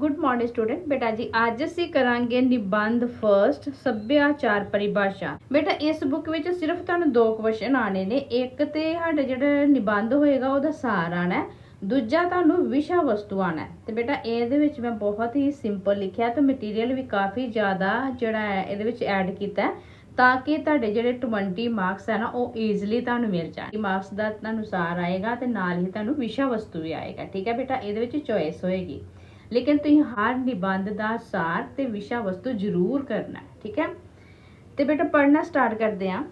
Good morning student ਬੇਟਾ ਜੀ, ਅੱਜ ਅਸੀਂ ਕਰਾਂਗੇ ਨਿਬੰਧ ਫਰਸਟ ਸੱਭਿਆਚਾਰ ਪਰਿਭਾਸ਼ਾ। ਬੇਟਾ, ਇਸ ਬੁੱਕ ਵਿੱਚ ਸਿਰਫ ਤੁਹਾਨੂੰ ਦੋ ਕੁਐਸਚਨ ਆਣੇ ਨੇ। ਇੱਕ ਤੇ ਸਾਡੇ ਜਿਹੜਾ ਨਿਬੰਧ ਹੋਏਗਾ, ਉਹਦਾ ਸਾਰ ਆਣਾ ਦੂਜਾ ਤੁਹਾਨੂੰ ਵਿਸ਼ਾ ਵਸਤੂ ਆਣਾ ਹੈ। ਤੇ ਬੇਟਾ, ਇਹਦੇ ਵਿੱਚ ਮੈਂ ਬਹੁਤ ਹੀ ਸਿੰਪਲ ਲਿਖਿਆ ਤੇ ਮਟੀਰੀਅਲ ਵੀ ਕਾਫੀ ਜ਼ਿਆਦਾ ਜਿਹੜਾ ਹੈ, ਇਹਦੇ ਵਿੱਚ ਐਡ ਕੀਤਾ ਤਾਂ ਕਿ ਤੁਹਾਡੇ ਜਿਹੜੇ 20 ਮਾਰਕਸ ਹੈ ਨਾ, ਉਹ ਈਜ਼ੀਲੀ ਤੁਹਾਨੂੰ ਮਿਲ ਜਾਣ। ਮਾਰਕਸ ਦਾ ਤੁਹਾਨੂੰ ਸਾਰ ਆਏਗਾ ਤੇ ਨਾਲ ਹੀ ਤੁਹਾਨੂੰ ਵਿਸ਼ਾ ਵਸਤੂ ਵੀ ਆਏਗਾ। ਠੀਕ ਹੈ ਬੇਟਾ? ਇਹਦੇ ਵਿੱਚ ਚੋਇਸ ਹੋਏਗੀ। ਲੇਕਿਨ ਤੁਸੀਂ ਹਰ ਨਿਬੰਧ ਦਾ ਸਾਰ ਤੇ ਵਿਸ਼ਾ ਵਸਤੂ ਜ਼ਰੂਰ ਕਰਨਾ ਠੀਕ ਹੈ? ਤੇ ਬੇਟਾ ਪੜ੍ਹਨਾ ਸਟਾਰਟ ਕਰਦੇ ਹਾਂ।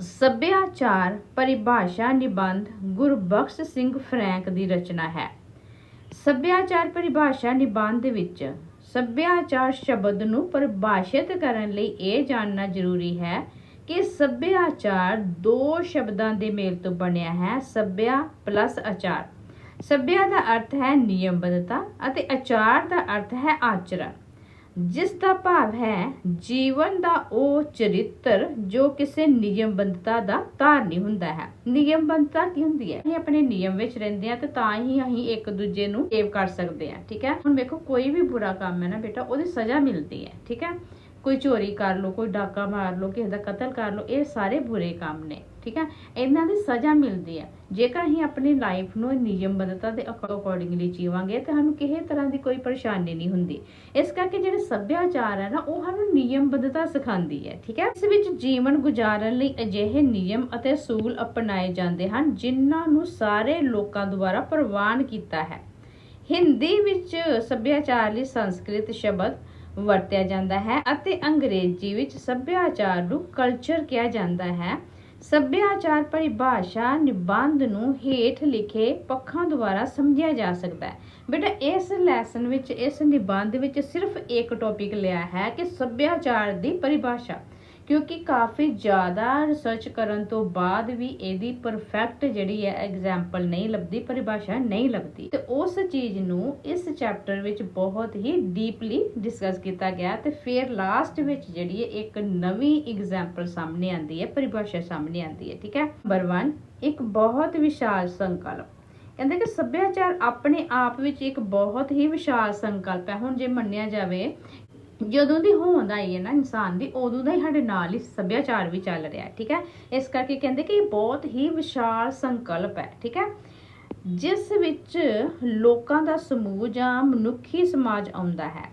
ਸੱਭਿਆਚਾਰ, ਪਰਿਭਾਸ਼ਾ, ਨਿਬੰਧ ਗੁਰਬਖਸ਼ ਸਿੰਘ ਫਰੈਂਕ ਦੀ ਰਚਨਾ ਹੈ। ਸੱਭਿਆਚਾਰ, ਪਰਿਭਾਸ਼ਾ, ਨਿਬੰਧ ਵਿੱਚ ਸੱਭਿਆਚਾਰ ਸ਼ਬਦ ਨੂੰ ਪਰਿਭਾਸ਼ਿਤ ਕਰਨ ਲਈ ਇਹ ਜਾਣਨਾ ਜ਼ਰੂਰੀ ਹੈ ਕਿ ਸੱਭਿਆਚਾਰ ਦੋ ਸ਼ਬਦਾਂ ਦੇ ਮੇਲ ਤੋਂ ਬਣਿਆ ਹੈ, ਸੱਭਿਆ ਪਲੱਸ ਆਚਾਰ। ਸੱਭਿਆ ਦਾ ਅਰਥ ਹੈ ਨਿਯਮਬੱਧਤਾ ਅਤੇ ਆਚਾਰ ਦਾ ਅਰਥ ਹੈ ਆਚਰਣ। ਜਿਸ ਦਾ ਭਾਵ ਹੈ ਜੀਵਨ ਦਾ ਉਹ ਚਰਿੱਤਰ ਜੋ ਕਿਸੇ ਨਿਯਮਬੱਧਤਾ ਦਾ ਧਾਰਨੀ ਹੁੰਦਾ ਹੈ। ਨਿਯਮਬੱਧਤਾ ਕੀ ਹੁੰਦੀ ਹੈ? ਅਸੀਂ ਆਪਣੇ ਨਿਯਮ ਵਿੱਚ ਰਹਿੰਦੇ ਆ ਤੇ ਤਾਂ ਹੀ ਅਸੀਂ ਇੱਕ ਦੂਜੇ ਨੂੰ ਸੇਵ ਕਰ ਸਕਦੇ ਆ ਠੀਕ ਹੈ? ਹੁਣ ਵੇਖੋ, ਕੋਈ ਵੀ ਬੁਰਾ ਕੰਮ ਹੈ ਨਾ ਬੇਟਾ, ਉਹਦੀ ਸਜ਼ਾ ਮਿਲਦੀ ਹੈ, ਠੀਕ ਹੈ? ਕੋਈ ਚੋਰੀ ਕਰ ਲੋ ਕੋਈ ਡਾਕਾ ਮਾਰ ਲੋ ਕਿਸੇ ਦਾ ਕਤਲ ਕਰ ਲੋ ਇਹ ਸਾਰੇ ਬੁਰੇ ਕੰਮ ਨੇ, ਠੀਕ ਹੈ? ਇਹਨਾਂ ਦੀ ਸਜ਼ਾ ਮਿਲਦੀ ਹੈ। ਜੇਕਰ ਅਸੀਂ ਆਪਣੀ ਲਾਈਫ ਨੂੰ ਨਿਯਮਬੱਧਤਾ ਦੇ ਅਕੋਰਡਿੰਗਲੀ ਜੀਵਾਂਗੇ ਤਾਂ ਸਾਨੂੰ ਕਿਸੇ ਤਰ੍ਹਾਂ ਦੀ ਕੋਈ ਪਰੇਸ਼ਾਨੀ ਨਹੀਂ ਹੁੰਦੀ। ਇਸ ਕਰਕੇ ਜਿਹੜੇ ਸੱਭਿਆਚਾਰ ਹੈ ਨਾ, ਉਹ ਸਾਨੂੰ ਨਿਯਮਬੱਧਤਾ ਸਿਖਾਉਂਦੀ ਹੈ, ਠੀਕ ਹੈ? ਇਸ ਵਿੱਚ ਜੀਵਨ ਗੁਜ਼ਾਰਨ ਲਈ ਅਜਿਹੇ ਨਿਯਮ ਅਤੇ ਅਸੂਲ ਅਪਣਾਏ ਜਾਂਦੇ ਹਨ, ਜਿਨ੍ਹਾਂ ਨੂੰ ਸਾਰੇ ਲੋਕਾਂ ਦੁਆਰਾ ਪ੍ਰਵਾਨ ਕੀਤਾ ਹੈ। ਹਿੰਦੀ ਵਿੱਚ ਸੱਭਿਆਚਾਰ ਲਈ ਸੰਸਕ੍ਰਿਤ ਸ਼ਬਦ ਵਰਤਿਆ ਜਾਂਦਾ ਹੈ ਅਤੇ ਅੰਗਰੇਜ਼ੀ ਵਿੱਚ ਸੱਭਿਆਚਾਰ ਨੂੰ ਕਲਚਰ ਕਿਹਾ ਜਾਂਦਾ ਹੈ। ਸੱਭਿਆਚਾਰ ਪਰਿਭਾਸ਼ਾ ਨਿਬੰਧ ਨੂੰ ਹੇਠ ਲਿਖੇ ਪੱਖਾਂ ਦੁਆਰਾ ਸਮਝਿਆ ਜਾ ਸਕਦਾ ਹੈ। ਬੇਟਾ, ਇਸ ਲੈਸਨ ਵਿੱਚ, ਇਸ ਨਿਬੰਧ ਵਿੱਚ ਸਿਰਫ ਇੱਕ ਟੌਪਿਕ ਲਿਆ ਹੈ ਕਿ ਸੱਭਿਆਚਾਰ ਦੀ ਪਰਿਭਾਸ਼ਾ। ਕਿਉਂਕਿ ਕਾਫੀ ਜ਼ਿਆਦਾ ਰਿਸਰਚ ਕਰਨ ਤੋਂ ਬਾਅਦ ਵੀ ਇਹਦੀ ਪਰਫੈਕਟ ਜਿਹੜੀ ਹੈ ਐਗਜ਼ਾਮਪਲ ਨਹੀਂ ਲੱਭਦੀ, ਪਰਿਭਾਸ਼ਾ ਨਹੀਂ ਲੱਭਦੀ। ਤੇ ਉਸ ਚੀਜ਼ ਨੂੰ ਇਸ ਚੈਪਟਰ ਵਿੱਚ ਬਹੁਤ ਹੀ ਡੀਪਲੀ ਡਿਸਕਸ ਕੀਤਾ ਗਿਆ ਤੇ ਫਿਰ ਲਾਸਟ ਵਿੱਚ ਜਿਹੜੀ ਹੈ ਇੱਕ ਨਵੀਂ ਐਗਜ਼ਾਮਪਲ ਸਾਹਮਣੇ ਆਂਦੀ ਹੈ, ਪਰਿਭਾਸ਼ਾ ਸਾਹਮਣੇ ਆਂਦੀ ਹੈ, ਠੀਕ ਹੈ? ਨੰਬਰ 1 ਇੱਕ ਬਹੁਤ ਵਿਸ਼ਾਲ ਸੰਕਲਪ। ਕਹਿੰਦੇ ਕਿ ਸੱਭਿਆਚਾਰ ਆਪਣੇ ਆਪ ਵਿੱਚ ਇੱਕ ਬਹੁਤ ਹੀ ਵਿਸ਼ਾਲ ਸੰਕਲਪ ਹੈ। ਹੁਣ ਜੇ ਮੰਨਿਆ ਜਾਵੇ ਜਦੋਂ ਦੀ ਹੋਂਦ ਆਈ ਹੈ ਨਾ ਇਨਸਾਨ ਦੀ, ਉਦੋਂ ਦਾ ਹੀ ਸਾਡੇ ਨਾਲ ਹੀ ਸੱਭਿਆਚਾਰ ਵੀ ਚੱਲ ਰਿਹਾ, ਠੀਕ ਹੈ? ਇਸ ਕਰਕੇ ਕਹਿੰਦੇ ਕਿ ਇਹ ਬਹੁਤ ਹੀ ਵਿਸ਼ਾਲ ਸੰਕਲਪ ਹੈ, ਠੀਕ ਹੈ? ਜਿਸ ਵਿੱਚ ਲੋਕਾਂ ਦਾ ਸਮੂਹ ਜਾਂ ਮਨੁੱਖੀ ਸਮਾਜ ਆਉਂਦਾ ਹੈ।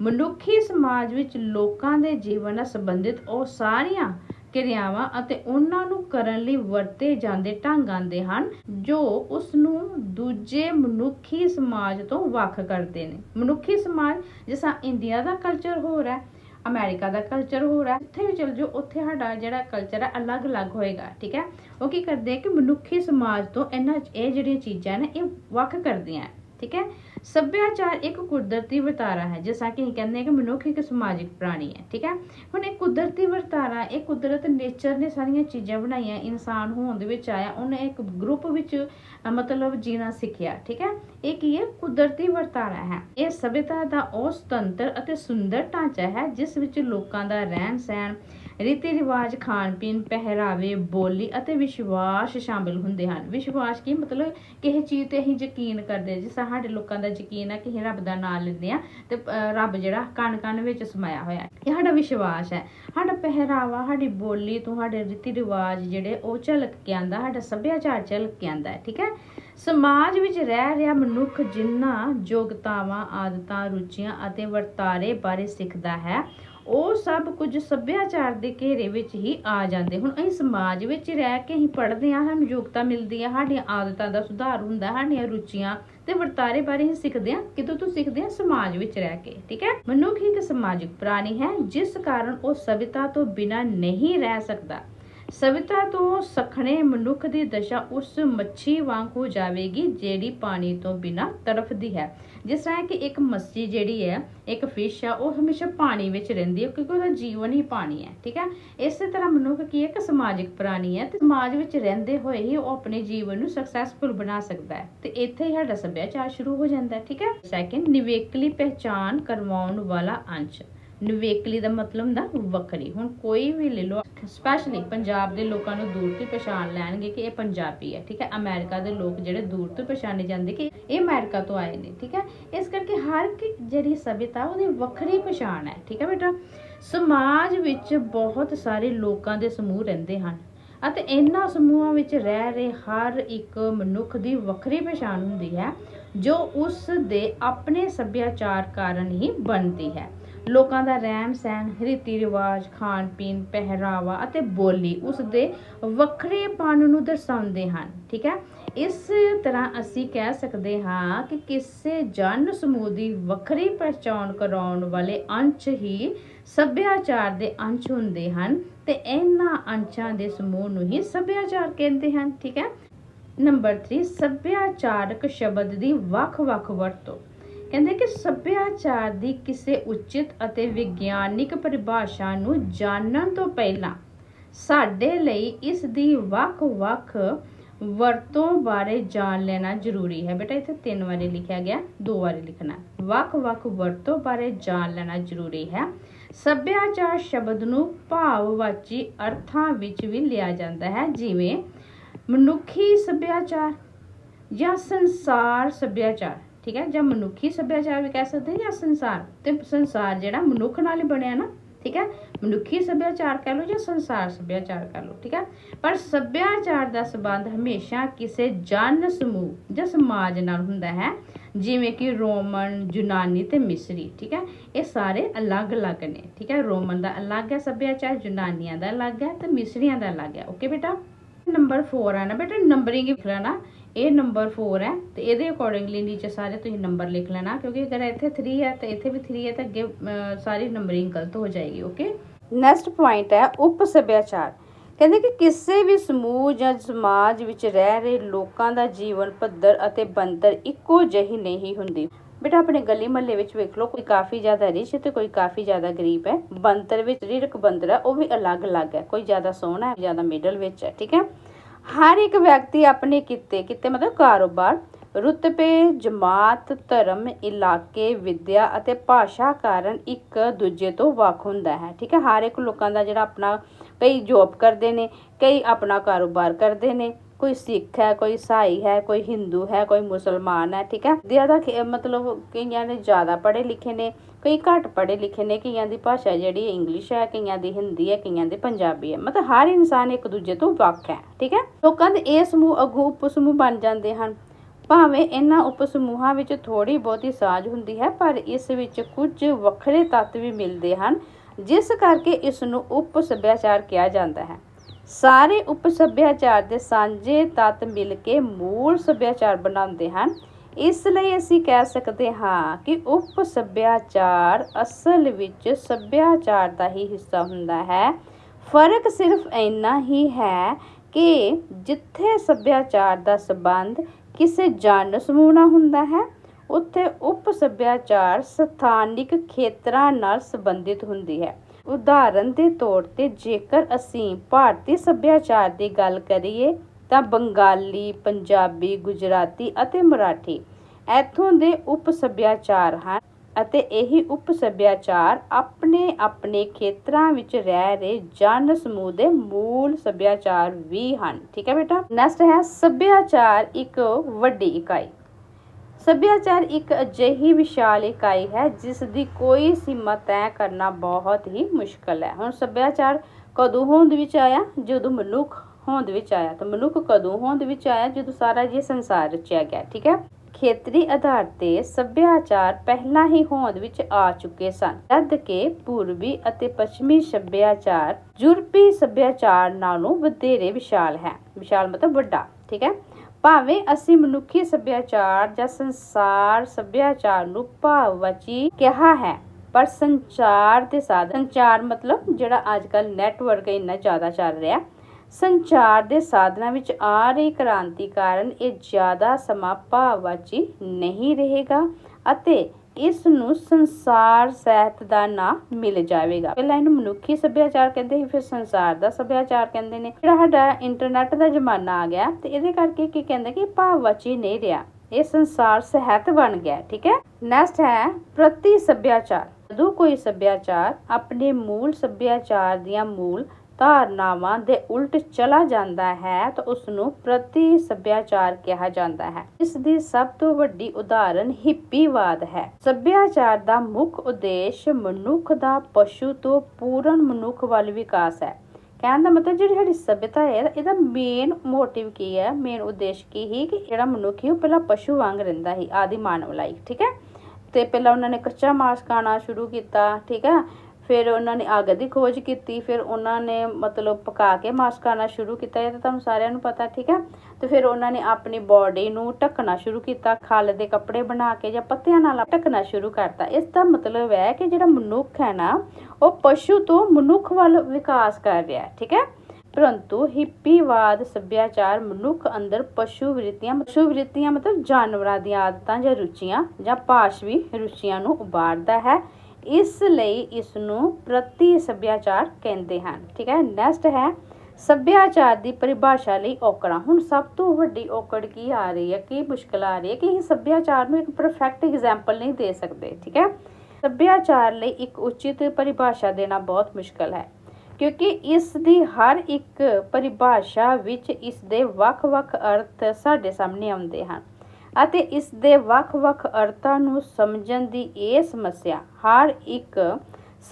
ਮਨੁੱਖੀ ਸਮਾਜ ਵਿੱਚ ਲੋਕਾਂ ਦੇ ਜੀਵਨ ਨਾਲ ਸੰਬੰਧਿਤ ਉਹ ਸਾਰੀਆਂ ਕਿਰਿਆਵਾਂ ਅਤੇ ਉਹਨਾਂ ਨੂੰ ਕਰਨ ਲਈ ਵਰਤੇ ਜਾਂਦੇ ਢੰਗ ਆਂਦੇ ਹਨ, ਜੋ ਉਸ ਨੂੰ ਦੂਜੇ ਮਨੁੱਖੀ ਸਮਾਜ ਤੋਂ ਵੱਖ ਕਰਦੇ ਨੇ। ਮਨੁੱਖੀ ਸਮਾਜ, ਜਿਸਾ ਇੰਡੀਆ ਦਾ ਕਲਚਰ ਹੋ ਰਿਹਾ ਅਮਰੀਕਾ ਦਾ ਕਲਚਰ ਹੋ ਰਿਹਾ ਉੱਥੇ ਵੀ ਚਲ ਜਾਓ, ਉੱਥੇ ਸਾਡਾ ਜਿਹੜਾ ਕਲਚਰ ਹੈ, ਅਲੱਗ-ਅਲੱਗ ਹੋਏਗਾ, ਠੀਕ ਹੈ? ਉਹ ਕੀ ਕਰਦੇ ਕਿ ਮਨੁੱਖੀ ਸਮਾਜ ਤੋਂ ਇਹਨਾਂ ਇਹ ਜਿਹੜੀਆਂ ਚੀਜ਼ਾਂ ਨੇ, ਇਹ ਵੱਖ ਕਰਦੀਆਂ, ਠੀਕ ਹੈ? ਸੱਭਿਆਚਾਰ ਇੱਕ ਕੁਦਰਤੀ ਵਰਤਾਰਾ ਹੈ ਜਿਵੇਂ ਕਿ ਅਸੀਂ ਕਹਿੰਦੇ ਹਾਂ ਕਿ ਮਨੁੱਖ ਇੱਕ ਸਮਾਜਿਕ ਪ੍ਰਾਣੀ ਹੈ, ਠੀਕ ਹੈ? ਹੁਣ ਇਹ ਕੁਦਰਤੀ ਵਰਤਾਰਾ, ਇਹ ਕੁਦਰਤ ਨੇਚਰ ਨੇ ਸਾਰੀਆਂ ਚੀਜ਼ਾਂ ਬਣਾਈਆਂ, ਇਨਸਾਨ ਹੋਣ ਦੇ ਵਿੱਚ ਆਇਆ, ਉਹਨੇ ਇੱਕ ਗਰੁੱਪ ਵਿੱਚ ਮਤਲਬ ਜੀਣਾ ਸਿੱਖਿਆ, ਠੀਕ ਹੈ? ਇਹ ਕੀ ਹੈ? ਕੁਦਰਤੀ ਵਰਤਾਰਾ ਹੈ। ਇਹ ਸਭਿਅਤਾ ਦਾ ਉਹ ਸੁਤੰਤਰ ਅਤੇ ਸੁੰਦਰ ਢਾਂਚਾ ਹੈ, ਜਿਸ ਵਿੱਚ ਲੋਕਾਂ ਦਾ ਰਹਿਣ ਸਹਿਣ ਰੀਤੀ ਰਿਵਾਜ ਖਾਣ ਪੀਣ ਪਹਿਰਾਵੇ, ਬੋਲੀ ਅਤੇ ਵਿਸ਼ਵਾਸ ਸ਼ਾਮਿਲ ਹੁੰਦੇ ਹਨ। ਵਿਸ਼ਵਾਸ ਕੀ ਮਤਲਬ? ਕਿਸੇ ਚੀਜ਼ ਤੇ ਅਸੀਂ ਯਕੀਨ ਕਰਦੇ ਜਿਸ ਸਾਡੇ ਲੋਕਾਂ ਦਾ ਯਕੀਨ ਹੈ ਕਿ ਅਸੀਂ ਰੱਬ ਦਾ ਨਾਮ ਲੈਂਦੇ ਆ ਤੇ ਰੱਬ ਜਿਹੜਾ ਕਣ ਕਣ ਵਿੱਚ ਸਮਾਇਆ ਹੋਇਆ ਇਹ ਸਾਡਾ ਵਿਸ਼ਵਾਸ ਹੈ। ਸਾਡਾ ਪਹਿਰਾਵਾ, ਸਾਡੀ ਬੋਲੀ ਤੋਂ ਸਾਡੇ ਰੀਤੀ ਰਿਵਾਜ ਜਿਹੜੇ, ਉਹ ਝਲਕ ਕੇ ਆਂਦਾ ਸਾਡਾ ਸੱਭਿਆਚਾਰ ਝਲਕ ਕੇ ਆਂਦਾ ਹੈ, ਠੀਕ ਹੈ? ਸਮਾਜ ਵਿੱਚ ਰਹਿ ਰਿਹਾ ਮਨੁੱਖ ਜਿੰਨਾ ਯੋਗਤਾਵਾਂ, ਆਦਤਾਂ, ਰੁਚੀਆਂ ਅਤੇ ਵਰਤਾਰੇ ਬਾਰੇ ਸਿੱਖਦਾ ਹੈ ਉਹ ਸਭ ਕੁਝ ਸੱਭਿਆਚਾਰ ਦੇ ਘੇਰੇ ਵਿੱਚ ਹੀ ਆ ਜਾਂਦੇ ਹੁਣ ਅਸੀਂ ਸਮਾਜ ਵਿੱਚ ਰਹਿ ਕੇ ਹੀ ਪੜ੍ਹਦੇ ਹਾਂ, ਸਾਨੂੰ ਯੋਗਤਾ ਮਿਲਦੀ ਹੈ ਸਾਡੀਆਂ ਆਦਤਾਂ ਦਾ ਸੁਧਾਰ ਹੁੰਦਾ, ਸਾਡੀਆਂ ਰੁਚੀਆਂ ਤੇ ਵਰਤਾਰੇ ਬਾਰੇ ਹੀ ਸਿੱਖਦੇ ਹਾਂ ਕਿਤੋਂ ਤੋਂ ਸਿੱਖਦੇ ਹਾਂ? ਸਮਾਜ ਵਿੱਚ ਰਹਿ ਕੇ, ਠੀਕ ਹੈ? ਮਨੁੱਖ ਇੱਕ ਸਮਾਜਿਕ ਪ੍ਰਾਣੀ ਹੈ, ਜਿਸ ਕਾਰਨ ਉਹ ਸਭਿਤਾ ਤੋਂ ਬਿਨਾਂ ਨਹੀਂ ਰਹਿ ਸਕਦਾ। ਸਵਿਤਾ ਤੋਂ ਸਖਣੇ ਮਨੁੱਖ ਦੀ ਦਸ਼ਾ ਉਸ ਮੱਛੀ ਵਾਂਗ ਹੋ ਜਾਵੇਗੀ, ਜਿਹੜੀ ਪਾਣੀ ਤੋਂ ਬਿਨਾ ਤੜਫਦੀ ਹੈ। ਜਿਸ ਤਰ੍ਹਾਂ ਕਿ ਇੱਕ ਮੱਛੀ ਜਿਹੜੀ ਹੈ, ਇੱਕ ਫਿਸ਼ ਆ, ਉਹ ਹਮੇਸ਼ਾ ਪਾਣੀ ਵਿੱਚ ਰਹਿੰਦੀ ਹੈ, ਕਿਉਂਕਿ ਉਹਦਾ ਜੀਵਨ ਹੀ ਪਾਣੀ ਹੈ, ਠੀਕ ਹੈ? ਇਸੇ ਤਰ੍ਹਾਂ ਮਨੁੱਖ ਕੀ ਹੈ, ਇੱਕ ਸਮਾਜਿਕ ਪ੍ਰਾਣੀ ਹੈ ਤੇ ਸਮਾਜ ਵਿੱਚ ਰਹਿੰਦੇ ਹੋਏ ਹੀ ਉਹ ਆਪਣੇ ਜੀਵਨ ਨੂੰ ਸਕਸੈਸਫੁਲ ਬਣਾ ਸਕਦਾ ਹੈ ਤੇ ਇੱਥੇ ਹੀ ਸਾਡਾ ਸੱਭਿਆਚਾਰ ਸ਼ੁਰੂ ਹੋ ਜਾਂਦਾ ਹੈ, ਠੀਕ ਹੈ? ਸੈਕਿੰਡ ਨਿਵੇਕਲੀ ਪਹਿਚਾਨ ਕਰਵਾਉਣ ਵਾਲਾ ਅੰਸ਼। ਨਿਵੇਕਲੀ ਦਾ ਮਤਲਬ ਹੁੰਦਾ ਵੱਖਰੀ। ਹੁਣ ਕੋਈ ਵੀ ਲੈ ਲਓ ਸਪੈਸ਼ਲੀ ਪੰਜਾਬ ਦੇ ਲੋਕਾਂ ਨੂੰ ਦੂਰ ਤੋਂ ਪਛਾਣ ਲੈਣਗੇ ਕਿ ਇਹ ਪੰਜਾਬੀ ਹੈ, ਠੀਕ ਹੈ? ਅਮਰੀਕਾ ਦੇ ਲੋਕ ਜਿਹੜੇ ਦੂਰ ਤੋਂ ਪਛਾਣੇ ਜਾਂਦੇ ਕਿ ਇਹ ਅਮਰੀਕਾ ਤੋਂ ਆਏ ਨੇ, ਠੀਕ ਹੈ? ਇਸ ਕਰਕੇ ਹਰ ਇੱਕ ਜਿਹੜੀ ਸਭਿਅਤਾ, ਉਹਦੀ ਵੱਖਰੀ ਪਛਾਣ ਹੈ, ਠੀਕ ਹੈ ਬੇਟਾ? ਸਮਾਜ ਵਿੱਚ ਬਹੁਤ ਸਾਰੇ ਲੋਕਾਂ ਦੇ ਸਮੂਹ ਰਹਿੰਦੇ ਹਨ ਅਤੇ ਇਹਨਾਂ ਸਮੂਹਾਂ ਵਿੱਚ ਰਹਿ ਰਹੇ ਹਰ ਇੱਕ ਮਨੁੱਖ ਦੀ ਵੱਖਰੀ ਪਛਾਣ ਹੁੰਦੀ ਹੈ, ਜੋ ਉਸ ਦੇ ਆਪਣੇ ਸੱਭਿਆਚਾਰ ਕਾਰਨ ਹੀ ਬਣਦੀ ਹੈ। ਲੋਕਾਂ ਦਾ ਰਹਿਣ ਸਹਿਣ, ਰੀਤੀ ਰਿਵਾਜ, ਖਾਣ ਪੀਣ, ਪਹਿਰਾਵਾ ਅਤੇ ਬੋਲੀ ਉਸ ਦੇ ਵੱਖਰੇਪਣ ਨੂੰ ਦਰਸਾਉਂਦੇ ਹਨ, ਠੀਕ ਹੈ? ਇਸ ਤਰ੍ਹਾਂ ਅਸੀਂ ਕਹਿ ਸਕਦੇ ਹਾਂ ਕਿ ਕਿਸੇ ਜਨ ਸਮੂਹ ਦੀ ਵੱਖਰੀ ਪਛਾਣ ਕਰਾਉਣ ਵਾਲੇ ਅੰਸ਼ ਹੀ ਸੱਭਿਆਚਾਰ ਦੇ ਅੰਸ਼ ਹੁੰਦੇ ਹਨ ਤੇ ਇਹਨਾਂ ਅੰਸ਼ਾਂ ਦੇ ਸਮੂਹ ਨੂੰ ਹੀ ਸੱਭਿਆਚਾਰ ਕਹਿੰਦੇ ਹਨ, ਠੀਕ ਹੈ? ਨੰਬਰ 3 ਸੱਭਿਆਚਾਰਕ ਸ਼ਬਦ ਦੀ ਵੱਖ-ਵੱਖ ਵਰਤੋਂ। ਕਹਿੰਦੇ ਕਿ ਸੱਭਿਆਚਾਰ ਦੀ ਕਿਸੇ ਉਚਿਤ ਅਤੇ ਵਿਗਿਆਨਿਕ ਪਰਿਭਾਸ਼ਾ ਨੂੰ ਜਾਣਨ ਤੋਂ ਪਹਿਲਾਂ ਸਾਡੇ ਲਈ ਇਸ ਦੀ ਵੱਖ-ਵੱਖ ਵਰਤੋਂ ਬਾਰੇ ਜਾਣ ਲੈਣਾ ਜ਼ਰੂਰੀ ਹੈ। ਬੇਟਾ, ਇੱਥੇ ਤਿੰਨ ਵਾਰੀ ਲਿਖਿਆ ਗਿਆ, ਦੋ ਵਾਰੀ ਲਿਖਣਾ। ਵੱਖ-ਵੱਖ ਵਰਤੋਂ ਬਾਰੇ ਜਾਣ ਲੈਣਾ ਜ਼ਰੂਰੀ ਹੈ। ਸੱਭਿਆਚਾਰ ਸ਼ਬਦ ਨੂੰ ਭਾਵਵਾਚੀ ਅਰਥਾਂ ਵਿੱਚ ਵੀ ਲਿਆ ਜਾਂਦਾ ਹੈ, ਜਿਵੇਂ ਮਨੁੱਖੀ ਸੱਭਿਆਚਾਰ ਜਾਂ ਸੰਸਾਰ ਸੱਭਿਆਚਾਰ। ਠੀਕ ਹੈ, ਜਾਂ ਮਨੁੱਖੀ ਸੱਭਿਆਚਾਰ ਵੀ ਕਹਿ ਸਕਦੇ ਹਾਂ, ਜਾਂ ਸੰਸਾਰ। ਤੇ ਸੰਸਾਰ ਜਿਹੜਾ ਮਨੁੱਖ ਨਾਲ ਹੀ ਬਣਿਆ ਨਾ, ਠੀਕ ਹੈ, ਮਨੁੱਖੀ ਸੱਭਿਆਚਾਰ ਕਹਿ ਲਓ ਜਾਂ ਸੰਸਾਰ ਸੱਭਿਆਚਾਰ ਕਹਿ ਲਓ, ਠੀਕ ਹੈ। ਪਰ ਸੱਭਿਆਚਾਰ ਦਾ ਸੰਬੰਧ ਹਮੇਸ਼ਾ ਕਿਸੇ ਜਨ ਸਮੂਹ ਜਾਂ ਸਮਾਜ ਨਾਲ ਹੁੰਦਾ ਹੈ, ਜਿਵੇਂ ਕਿ ਰੋਮਨ, ਯੂਨਾਨੀ ਤੇ ਮਿਸਰੀ, ਠੀਕ ਹੈ। ਇਹ ਸਾਰੇ ਅਲੱਗ-ਅਲੱਗ ਨੇ, ਠੀਕ ਹੈ। ਰੋਮਨ ਦਾ ਅਲੱਗ ਹੈ ਸੱਭਿਆਚਾਰ, ਯੂਨਾਨੀਆਂ ਦਾ ਅਲੱਗ ਹੈ ਤੇ ਮਿਸਰੀਆਂ ਦਾ ਅਲੱਗ ਹੈ। ਓਕੇ ਬੇਟਾ? ਨੰਬਰ 4 ਆ ਨਾ ਬੇਟਾ ਨੰਬਰਿੰਗ ਲਿਖ ਇਹ ਨੰਬਰ 4 ਹੈ ਤੇ ਇਹਦੇ ਅਕੋਰਡਿੰਗਲੀ ਨੀਚੇ ਸਾਰੇ ਤੁਸੀਂ ਨੰਬਰ ਲਿਖ ਲੈਣਾ, ਕਿਉਂਕਿ ਅਗਰ ਇੱਥੇ 3 ਹੈ ਤੇ ਇੱਥੇ ਵੀ 3 ਹੈ ਤਾਂ ਅੱਗੇ ਸਾਰੀ ਨੰਬਰਿੰਗ ਗਲਤ ਹੋ ਜਾਏਗੀ ਓਕੇ ਨੈਕਸਟ ਪੁਆਇੰਟ ਹੈ ਉਪ ਸੱਭਿਆਚਾਰ। ਕਹਿੰਦੇ ਕਿ ਕਿਸੇ ਵੀ ਸਮੂਹ ਜਾਂ ਸਮਾਜ ਵਿੱਚ ਰਹਿ ਰਹੇ ਲੋਕਾਂ ਦਾ ਜੀਵਨ ਪੱਧਰ ਅਤੇ ਬੰਤਰ ਇੱਕੋ ਜਿਹੀ ਨਹੀਂ ਹੁੰਦੀ। ਬੇਟਾ, ਆਪਣੇ ਗਲੀ ਮਹੱਲੇ ਵਿੱਚ ਵੇਖ ਲਓ, ਕੋਈ ਕਾਫੀ ਜ਼ਿਆਦਾ ਰਿਚ ਤੇ ਕੋਈ ਕਾਫੀ ਜ਼ਿਆਦਾ ਗਰੀਬ ਹੈ। ਬੰਤਰ ਵਿੱਚ, ਰਿੜਕ ਬੰਦਰ ਹੈ, ਉਹ ਵੀ ਅਲੱਗ-ਅਲੱਗ ਹੈ। ਕੋਈ ਜ਼ਿਆਦਾ ਸੋਹਣਾ ਹੈ, ਜ਼ਿਆਦਾ ਮਿਡਲ ਵਿੱਚ ਹੈ, ਠੀਕ ਹੈ? ਹਰ ਇੱਕ ਵਿਅਕਤੀ ਆਪਣੇ ਕਿੱਤੇ ਕਿੱਤੇ ਮਤਲਬ ਕਾਰੋਬਾਰ, ਰੁਤਬੇ, ਜਮਾਤ, ਧਰਮ, ਇਲਾਕੇ, ਵਿੱਦਿਆ ਅਤੇ ਭਾਸ਼ਾ ਕਾਰਨ ਇੱਕ ਦੂਜੇ ਤੋਂ ਵੱਖ ਹੁੰਦਾ ਹੈ, ਠੀਕ ਹੈ? ਹਰ ਇੱਕ ਲੋਕਾਂ ਦਾ ਜਿਹੜਾ ਆਪਣਾ ਕਈ ਜੋਬ ਕਰਦੇ ਨੇ, ਕਈ ਆਪਣਾ ਕਾਰੋਬਾਰ ਕਰਦੇ ਨੇ ਕੋਈ ਸਿੱਖ ਹੈ, ਕੋਈ ਈਸਾਈ ਹੈ, ਕੋਈ ਹਿੰਦੂ ਹੈ, ਕੋਈ ਮੁਸਲਮਾਨ ਹੈ, ਠੀਕ ਹੈ? ਵਿਦਿਆ ਦਾ ਖੇ- ਮਤਲਬ ਕਈਆਂ ਨੇ ਜ਼ਿਆਦਾ ਪੜ੍ਹੇ ਲਿਖੇ ਨੇ, ਕਈ ਘੱਟ ਪੜ੍ਹੇ ਲਿਖੇ ਨੇ, ਕਈਆਂ ਦੀ ਭਾਸ਼ਾ ਜਿਹੜੀ ਇੰਗਲਿਸ਼ ਹੈ, ਕਈਆਂ ਦੀ ਹਿੰਦੀ ਹੈ, ਕਈਆਂ ਦੀ ਪੰਜਾਬੀ ਹੈ। ਮਤਲਬ ਹਰ ਇਨਸਾਨ ਇੱਕ ਦੂਜੇ ਤੋਂ ਵੱਖ ਹੈ, ਠੀਕ ਹੈ? ਲੋਕਾਂ ਦੇ ਇਹ ਸਮੂਹ ਅਗੂ ਉਪ ਸਮੂਹ ਬਣ ਜਾਂਦੇ ਹਨ। ਭਾਵੇਂ ਇਹਨਾਂ ਉਪ ਸਮੂਹਾਂ ਵਿੱਚ ਥੋੜੀ ਬਹੁਤੀ ਸਾਂਝ ਹੁੰਦੀ ਹੈ, ਪਰ ਇਸ ਵਿੱਚ ਕੁਝ ਵੱਖਰੇ ਤੱਤ ਵੀ ਮਿਲਦੇ ਹਨ, ਜਿਸ ਕਰਕੇ ਇਸ ਨੂੰ ਉਪ ਸੱਭਿਆਚਾਰ ਕਿਹਾ ਜਾਂਦਾ ਹੈ। ਸਾਰੇ ਉਪ ਸੱਭਿਆਚਾਰ ਦੇ ਸਾਂਝੇ ਤੱਤ ਮਿਲ ਕੇ ਮੂਲ ਸੱਭਿਆਚਾਰ ਬਣਾਉਂਦੇ ਹਨ। ਇਸ ਲਈ ਅਸੀਂ ਕਹਿ ਸਕਦੇ ਹਾਂ ਕਿ ਉਪ ਸੱਭਿਆਚਾਰ ਅਸਲ ਵਿੱਚ ਸੱਭਿਆਚਾਰ ਦਾ ਹੀ ਹਿੱਸਾ ਹੁੰਦਾ ਹੈ। ਫ਼ਰਕ ਸਿਰਫ ਇੰਨਾ ਹੀ ਹੈ ਕਿ ਜਿੱਥੇ ਸੱਭਿਆਚਾਰ ਦਾ ਸੰਬੰਧ ਕਿਸੇ ਜਨ ਸਮੂਹ ਨਾਲ ਹੁੰਦਾ ਹੈ, ਉੱਥੇ ਉਪ ਸੱਭਿਆਚਾਰ ਸਥਾਨਿਕ ਖੇਤਰਾਂ ਨਾਲ ਸੰਬੰਧਿਤ ਹੁੰਦੀ ਹੈ। ਉਦਾਹਰਨ ਦੇ ਤੌਰ ਤੇ ਜੇਕਰ ਅਸੀਂ ਭਾਰਤੀ ਸੱਭਿਆਚਾਰ ਦੀ ਗੱਲ ਕਰੀਏ ਤਾਂ ਬੰਗਾਲੀ, ਪੰਜਾਬੀ, ਗੁਜਰਾਤੀ ਅਤੇ ਮਰਾਠੀ ਇੱਥੋਂ ਦੇ ਉਪ ਸੱਭਿਆਚਾਰ ਹਨ ਅਤੇ ਇਹੀ ਉਪ ਸੱਭਿਆਚਾਰ ਆਪਣੇ ਆਪਣੇ ਖੇਤਰਾਂ ਵਿੱਚ ਰਹਿ ਰਹੇ ਜਨ ਸਮੂਹ ਦੇ ਮੂਲ ਸੱਭਿਆਚਾਰ ਵੀ ਹਨ। ਠੀਕ ਹੈ ਬੇਟਾ? ਨੈਕਸਟ ਹੈ ਸੱਭਿਆਚਾਰ ਇੱਕ ਵੱਡੀ ਇਕਾਈ। ਸੱਭਿਆਚਾਰ ਇੱਕ ਅਜਿਹੀ ਵਿਸ਼ਾਲ ਇਕਾਈ ਹੈ ਜਿਸ ਦੀ ਕੋਈ ਸੀਮਾ ਤੈਅ ਕਰਨਾ ਬਹੁਤ ਹੀ ਮੁਸ਼ਕਲ ਹੈ। ਹੁਣ ਸੱਭਿਆਚਾਰ ਕਦੋਂ ਹੋਂਦ ਵਿੱਚ ਆਇਆ? ਜਦੋਂ ਮਨੁੱਖ ਹੋਂਦ ਵਿੱਚ ਆਇਆ। ਤਾਂ ਮਨੁੱਖ ਕਦੋਂ ਹੋਂਦ ਵਿੱਚ ਆਇਆ? ਜਦੋਂ ਸਾਰਾ ਇਹ ਸੰਸਾਰ ਰਚਿਆ ਗਿਆ, ਠੀਕ ਹੈ? ਖੇਤਰੀ ਆਧਾਰ ਤੇ ਸੱਭਿਆਚਾਰ ਪਹਿਲਾਂ ਹੀ ਹੋਂਦ ਵਿੱਚ ਆ ਚੁੱਕੇ ਸਨ। ਜਦ ਕਿ ਪੂਰਬੀ ਅਤੇ ਪੱਛਮੀ ਸੱਭਿਆਚਾਰ ਯੂਰਪੀ ਸੱਭਿਆਚਾਰ ਨਾਲੋਂ ਵਧੇਰੇ ਵਿਸ਼ਾਲ ਹੈ। ਵਿਸ਼ਾਲ ਮਤਲਬ ਵੱਡਾ, ਠੀਕ ਹੈ? ਭਾਵੇਂ ਅਸੀਂ ਮਨੁੱਖੀ ਸੱਭਿਆਚਾਰ ਜਾਂ ਸੰਸਾਰ ਸੱਭਿਆਚਾਰ ਨੂੰ ਭਾਵਵਾਚੀ ਕਿਹਾ ਹੈ, ਪਰ ਸੰਚਾਰ ਦੇ ਸਾਧਨ, ਸੰਚਾਰ ਮਤਲਬ ਜਿਹੜਾ ਅੱਜ ਕੱਲ ਨੈਟਵਰਕ ਇੰਨਾ ਜ਼ਿਆਦਾ ਚੱਲ ਰਿਹਾ, ਸੰਚਾਰ ਦੇ ਸਾਧਨਾਂ ਵਿੱਚ ਆ ਰਹੀ ਕ੍ਰਾਂਤੀ ਕਾਰਨ ਇਹ ਜ਼ਿਆਦਾ ਸਮਾਂ ਭਾਵਵਾਚੀ ਨਹੀਂ ਰਹੇਗਾ ਅਤੇ ਇਸ ਨੂੰ ਸੰਸਾਰ ਸਾਹਿਤ ਦਾ ਨਾਮ ਮਿਲ ਜਾਵੇਗਾ। ਪਹਿਲਾਂ ਇਹਨੂੰ ਮਨੁੱਖੀ ਸੱਭਿਆਚਾਰ ਕਹਿੰਦੇ ਸੀ, ਫਿਰ ਸੰਸਾਰ ਦਾ ਸੱਭਿਆਚਾਰ ਕਹਿੰਦੇ ਨੇ। ਜਿਹੜਾ ਸਾਡਾ ਇੰਟਰਨੈਟ ਦਾ ਜ਼ਮਾਨਾ ਆ ਗਿਆ ਤੇ ਇਹਦੇ ਕਰਕੇ ਕੀ ਕਹਿੰਦੇ ਕਿ ਭਾਵਵਾਚੀ ਨਹੀਂ ਰਿਹਾ। ਇਹ ਸੰਸਾਰ ਸਹਿਤ ਬਣ ਗਿਆ, ਠੀਕ ਹੈ? ਨੈਕਸਟ ਹੈ ਪ੍ਰਤੀ ਸੱਭਿਆਚਾਰ। ਜਦੋਂ ਕੋਈ ਸੱਭਿਆਚਾਰ ਆਪਣੇ ਮੂਲ ਸੱਭਿਆਚਾਰ ਦੀਆਂ ਮੂਲ ਧਾਰਨਾਵਾਂ ਦੇ ਉਲਟ ਚਲਾ ਜਾਂਦਾ ਹੈ ਤਾਂ ਉਸ ਨੂੰ ਪ੍ਰਤੀ ਸੱਭਿਆਚਾਰ ਕਿਹਾ ਜਾਂਦਾ ਹੈ। ਇਸ ਦੀ ਸਭ ਤੋਂ ਵੱਡੀ ਉਦਾਹਰਨ ਹਿੱਪੀਵਾਦ ਹੈ। ਸੱਭਿਆਚਾਰ ਦਾ ਮੁੱਖ ਉਦੇਸ਼ ਮਨੁੱਖ ਦਾ ਪਸ਼ੂ ਤੋਂ ਪੂਰਨ ਮਨੁੱਖ ਵੱਲ ਵਿਕਾਸ ਹੈ। ਕਹਿਣ ਦਾ ਮਤਲਬ ਜਿਹੜੀ ਸਾਡੀ ਸਭਿਅਤਾ ਹੈ, ਇਹਦਾ ਮੇਨ ਮੋਟਿਵ ਕੀ ਹੈ? ਮੇਨ ਉਦੇਸ਼ ਕੀ ਹੀ? ਕਿ ਜਿਹੜਾ ਮਨੁੱਖ ਹੀ ਉਹ ਪਹਿਲਾਂ ਪਸ਼ੂ ਵਾਂਗ ਰਹਿੰਦਾ ਸੀ, ਆਦੀ ਮਾਨਵ ਲਾਈਕ ਠੀਕ ਹੈ? ਤੇ ਪਹਿਲਾਂ ਉਹਨਾਂ ਨੇ ਕੱਚਾ ਮਾਸ ਖਾਣਾ ਸ਼ੁਰੂ ਕੀਤਾ, ਠੀਕ ਹੈ? ਫਿਰ ਉਹਨਾਂ ਨੇ ਅੱਗ ਦੀ ਖੋਜ ਕੀਤੀ, ਫਿਰ ਉਹਨਾਂ ਨੇ ਮਤਲਬ ਪਕਾ ਕੇ ਮਾਸ ਖਾਣਾ ਸ਼ੁਰੂ ਕੀਤਾ, ਇਹ ਤਾਂ ਤੁਹਾਨੂੰ ਸਾਰਿਆਂ ਨੂੰ ਪਤਾ, ਠੀਕ ਹੈ? ਤੇ ਫਿਰ ਉਹਨਾਂ ਨੇ ਆਪਣੀ ਬਾਡੀ ਨੂੰ ਢੱਕਣਾ ਸ਼ੁਰੂ ਕੀਤਾ, ਖਲ ਦੇ ਕੱਪੜੇ ਬਣਾ ਕੇ ਜਾਂ ਪੱਤਿਆਂ ਨਾਲ ਢੱਕਣਾ ਸ਼ੁਰੂ ਕਰਤਾ। ਇਸ ਦਾ ਮਤਲਬ ਹੈ ਕਿ ਜਿਹੜਾ ਮਨੁੱਖ ਹੈ ਨਾ, ਉਹ ਪਸ਼ੂ ਤੋਂ ਮਨੁੱਖ ਵੱਲ ਵਿਕਾਸ ਕਰ ਰਿਹਾ ਠੀਕ ਹੈ? ਪਰੰਤੂ ਹਿੱਪੀਵਾਦ, ਸੱਭਿਆਚਾਰ, ਮਨੁੱਖ ਅੰਦਰ ਪਸ਼ੂ ਵ੍ਰਿਤੀਆਂ ਪਸ਼ੂ ਵ੍ਰਿਤੀਆਂ ਮਤਲਬ ਜਾਨਵਰਾਂ ਦੀਆਂ ਆਦਤਾਂ ਜਾਂ ਰੁਚੀਆਂ ਜਾਂ ਭਾਸ਼ਵੀ ਰੁਚੀਆਂ ਨੂੰ ਉਭਾਰਦਾ ਹੈ। ਇਸ ਲਈ ਇਸ ਨੂੰ ਪ੍ਰਤੀ ਸੱਭਿਆਚਾਰ ਕਹਿੰਦੇ ਹਨ। ਠੀਕ ਹੈ ਨੈਕਸਟ ਹੈ, ਸੱਭਿਆਚਾਰ ਦੀ ਪਰਿਭਾਸ਼ਾ ਲਈ ਔਕੜਾਂ। ਹੁਣ ਸਭ ਤੋਂ ਵੱਡੀ ਔਕੜ ਕੀ ਆ ਰਹੀ ਹੈ, ਕੀ ਮੁਸ਼ਕਲ ਆ ਰਹੀ ਹੈ ਕਿ ਇਹ ਸੱਭਿਆਚਾਰ ਨੂੰ ਇੱਕ ਪਰਫੈਕਟ ਐਗਜ਼ਾਮਪਲ ਨਹੀਂ ਦੇ ਸਕਦੇ, ਠੀਕ ਹੈ? ਸੱਭਿਆਚਾਰ ਲਈ ਇੱਕ ਉਚਿਤ ਪਰਿਭਾਸ਼ਾ ਦੇਣਾ ਬਹੁਤ ਮੁਸ਼ਕਲ ਹੈ, ਕਿਉਂਕਿ ਇਸ ਦੀ ਹਰ ਇੱਕ ਪਰਿਭਾਸ਼ਾ ਵਿੱਚ ਇਸ ਦੇ ਵੱਖ-ਵੱਖ ਅਰਥ ਸਾਡੇ ਸਾਹਮਣੇ ਆਉਂਦੇ ਹਨ। ਅਤੇ ਇਸ ਦੇ ਵੱਖ-ਵੱਖ ਅਰਥਾਂ ਨੂੰ ਸਮਝਣ ਦੀ ਇਹ ਸਮੱਸਿਆ ਹਰ ਇੱਕ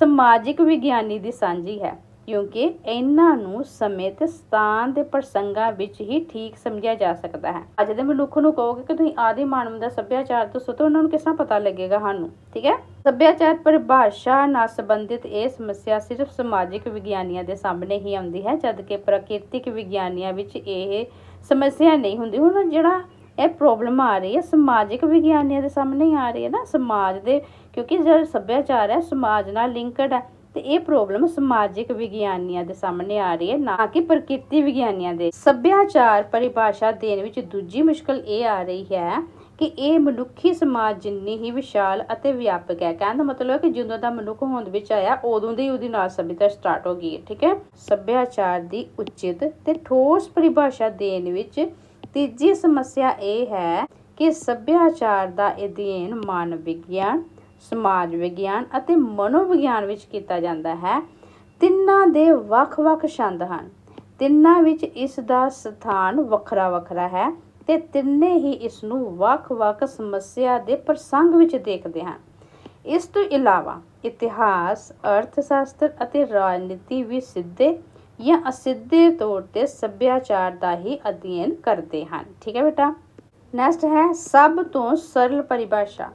ਸਮਾਜਿਕ ਵਿਗਿਆਨੀ ਦੀ ਸਾਂਝੀ ਹੈ, ਕਿਉਂਕਿ ਇਹਨਾਂ ਨੂੰ ਸਮੇਂ ਤੇ ਸਥਾਨ ਦੇ ਪ੍ਰਸੰਗਾਂ ਵਿੱਚ ਹੀ ਠੀਕ ਸਮਝਿਆ ਜਾ ਸਕਦਾ ਹੈ। ਅੱਜ ਦੇ ਮਨੁੱਖ ਨੂੰ ਕਹੋਗੇ ਕਿ ਤੁਸੀਂ ਆਦੀ ਮਾਨਵ ਦਾ ਸੱਭਿਆਚਾਰ ਦੱਸੋ ਤਾਂ ਉਹਨਾਂ ਨੂੰ ਕਿਸ ਤਰ੍ਹਾਂ ਪਤਾ ਲੱਗੇਗਾ ਸਾਨੂੰ, ਠੀਕ ਹੈ? ਸੱਭਿਆਚਾਰ ਪਰਿਭਾਸ਼ਾ ਨਾਲ ਸੰਬੰਧਿਤ ਇਹ ਸਮੱਸਿਆ ਸਿਰਫ ਸਮਾਜਿਕ ਵਿਗਿਆਨੀਆਂ ਦੇ ਸਾਹਮਣੇ ਹੀ ਆਉਂਦੀ ਹੈ, ਜਦਕਿ ਪ੍ਰਕਿਰਤਿਕ ਵਿਗਿਆਨੀਆਂ ਵਿੱਚ ਇਹ ਸਮੱਸਿਆ ਨਹੀਂ ਹੁੰਦੀ। ਹੁਣ ਜਿਹੜਾ ਇਹ ਪ੍ਰੋਬਲਮ ਆ ਰਹੀ ਹੈ। ਸਮਾਜਿਕ ਵਿਗਿਆਨੀਆਂ ਦੇ ਸਾਹਮਣੇ ਆ ਰਹੀ ਹੈ ਨਾ। ਸਮਾਜ ਦੇ, ਕਿਉਂਕਿ ਜਿਹੜਾ ਸੱਭਿਆਚਾਰ ਹੈ, ਸਮਾਜ ਨਾਲ ਲਿੰਕਡ ਹੈ। ਤੇ ਇਹ ਪ੍ਰੋਬਲਮ ਸਮਾਜਿਕ ਵਿਗਿਆਨੀਆਂ ਦੇ ਸਾਹਮਣੇ ਆ ਰਹੀ ਹੈ, ਨਾ ਕਿ ਪ੍ਰਕਿਰਤੀ ਵਿਗਿਆਨੀਆਂ ਦੇ। ਸੱਭਿਆਚਾਰ ਪਰਿਭਾਸ਼ਾ ਦੇਣ ਵਿੱਚ ਦੂਜੀ ਮੁਸ਼ਕਲ ਇਹ ਆ ਰਹੀ ਹੈ ਕਿ ਇਹ ਮਨੁੱਖੀ ਸਮਾਜ ਜਿੰਨੀ ਹੀ ਵਿਸ਼ਾਲ ਅਤੇ ਵਿਆਪਕ ਹੈ। ਕਹਿਣ ਦਾ ਮਤਲਬ ਹੈ ਕਿ ਜਦੋਂ ਦਾ ਮਨੁੱਖ ਹੋਂਦ ਵਿੱਚ ਆਇਆ, ਉਦੋਂ ਦੀ ਉਹਦੀ ਨਾਲ ਸਭਿਅਤਾ ਸਟਾਰਟ ਹੋ ਗਈ ਹੈ, ਠੀਕ ਹੈ? ਸੱਭਿਆਚਾਰ ਦੀ ਉਚਿਤ ਤੇ ਠੋਸ ਪਰਿਭਾਸ਼ਾ ਦੇਣ ਵਿੱਚ ਤੀਜੀ ਸਮੱਸਿਆ ਇਹ ਹੈ ਕਿ ਸੱਭਿਆਚਾਰ ਦਾ ਅਧਿਐਨ ਮਾਨਵ ਵਿਗਿਆਨ, ਸਮਾਜ ਵਿਗਿਆਨ ਅਤੇ ਮਨੋਵਿਗਿਆਨ ਵਿੱਚ ਕੀਤਾ ਜਾਂਦਾ ਹੈ। ਤਿੰਨਾਂ ਦੇ ਵੱਖ-ਵੱਖ ਛੰਦ ਹਨ। ਤਿੰਨਾਂ ਵਿੱਚ ਇਸ ਦਾ ਸਥਾਨ ਵੱਖਰਾ-ਵੱਖਰਾ ਹੈ ਤੇ ਤਿੰਨੇ ਹੀ ਇਸਨੂੰ ਵੱਖ-ਵੱਖ ਸਮੱਸਿਆ ਦੇ ਪ੍ਰਸੰਗ ਵਿੱਚ ਦੇਖਦੇ ਹਨ। ਇਸ ਤੋਂ ਇਲਾਵਾ ਇਤਿਹਾਸ ਅਰਥ ਸ਼ਾਸਤਰ ਅਤੇ ਰਾਜਨੀਤੀ ਵੀ ਸਿੱਧੇ ਜਾਂ ਅਸਿੱਧੇ ਤੌਰ ਤੇ ਸੱਭਿਆਚਾਰ ਦਾ ਹੀ ਅਧਿਐਨ ਕਰਦੇ ਹਨ। ਠੀਕ ਹੈ ਬੇਟਾ? ਨੈਕਸਟ ਹੈ, ਸਭ ਤੋਂ ਸਰਲ ਪਰਿਭਾਸ਼ਾ।